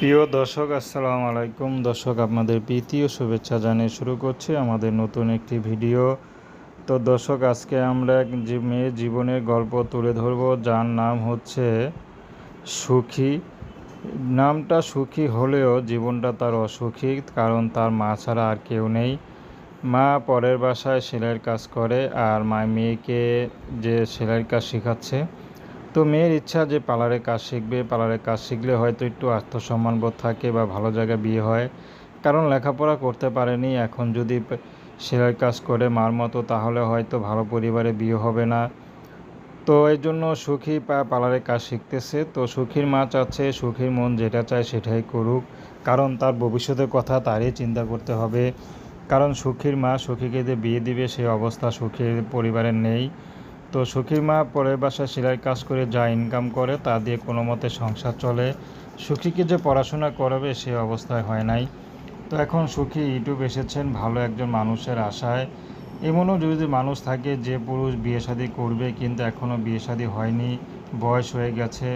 প্রিয় দর্শক, আসসালামু আলাইকুম। দর্শক, আপনাদের প্রীতি ও শুভেচ্ছা জানিয়ে শুরু করছি আমাদের নতুন একটি ভিডিও। তো দর্শক, আজকে আমরা এক যে মেয়ের জীবনের গল্প তুলে ধরব। যার নাম হচ্ছে সুখী। নামটা সুখী হলেও জীবনটা তার অসুখী, কারণ তার মা ছাড়া আর কেউ নেই। মা পরের বাসায় সেলাইয়ের কাজ করে আর মা মেয়েকে যে সেলাইয়ের কাজ শেখাচ্ছে। তো মেয়ের ইচ্ছা যে পার্লারে কাজ শিখবে, পার্লারে কাজ শিখলে হয়তো একটু আত্মসম্মানবোধ থাকে বা ভালো জায়গায় বিয়ে হয়। কারণ লেখাপড়া করতে পারেনি, এখন যদি সেলাই কাজ করে মার মতো, তাহলে হয়তো ভালো পরিবারে বিয়ে হবে না। তো এই জন্য সুখী পা- পার্লারে কাজ শিখতেছে। তো সুখীর মা চাচ্ছে, সুখীর মন যেটা চায় সেটাই করুক। কারণ তার ভবিষ্যতের কথা তারই চিন্তা করতে হবে। কারণ সুখীর মা সুখীকে যে বিয়ে দিবে সেই অবস্থা সুখীর পরিবারের নেই। তো সুখী মা পরের বাসায় সেলাই কাজ করে যা ইনকাম করে তা দিয়ে কোনো মতে সংসার চলে। সুখীকে যে পড়াশোনা করাবে সে অবস্থায় হয় নাই। তো এখন সুখী ইউটিউব এসেছেন ভালো একজন মানুষের আশায়। এমনও যদি মানুষ থাকে যে পুরুষ বিয়ে শাদী করবে কিন্তু এখনও বিয়ে শাদী হয়নি, বয়স হয়ে গেছে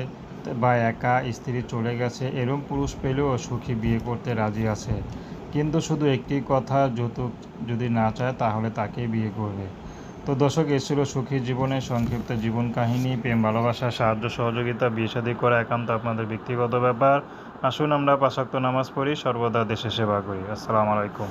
বা একা স্ত্রী চলে গেছে, এরম পুরুষ পেলেও সুখী বিয়ে করতে রাজি আছে। কিন্তু শুধু একটি কথা যৌতুক যদি না চায় তাহলে তাকেই বিয়ে করবে। তো দর্শক এসেছিল সুখী জীবনে সংক্ষিপ্ত জীবন কাহিনী। প্রেম, ভালোবাসা, সাহায্য, সহযোগিতা, বিয়ে শাদী করা একান্ত আপনাদের ব্যক্তিগত ব্যাপার। আসুন আমরা পাশাক্ত নামাজ পড়ি, সর্বদা দেশে সেবা করি। আসসালামু আলাইকুম।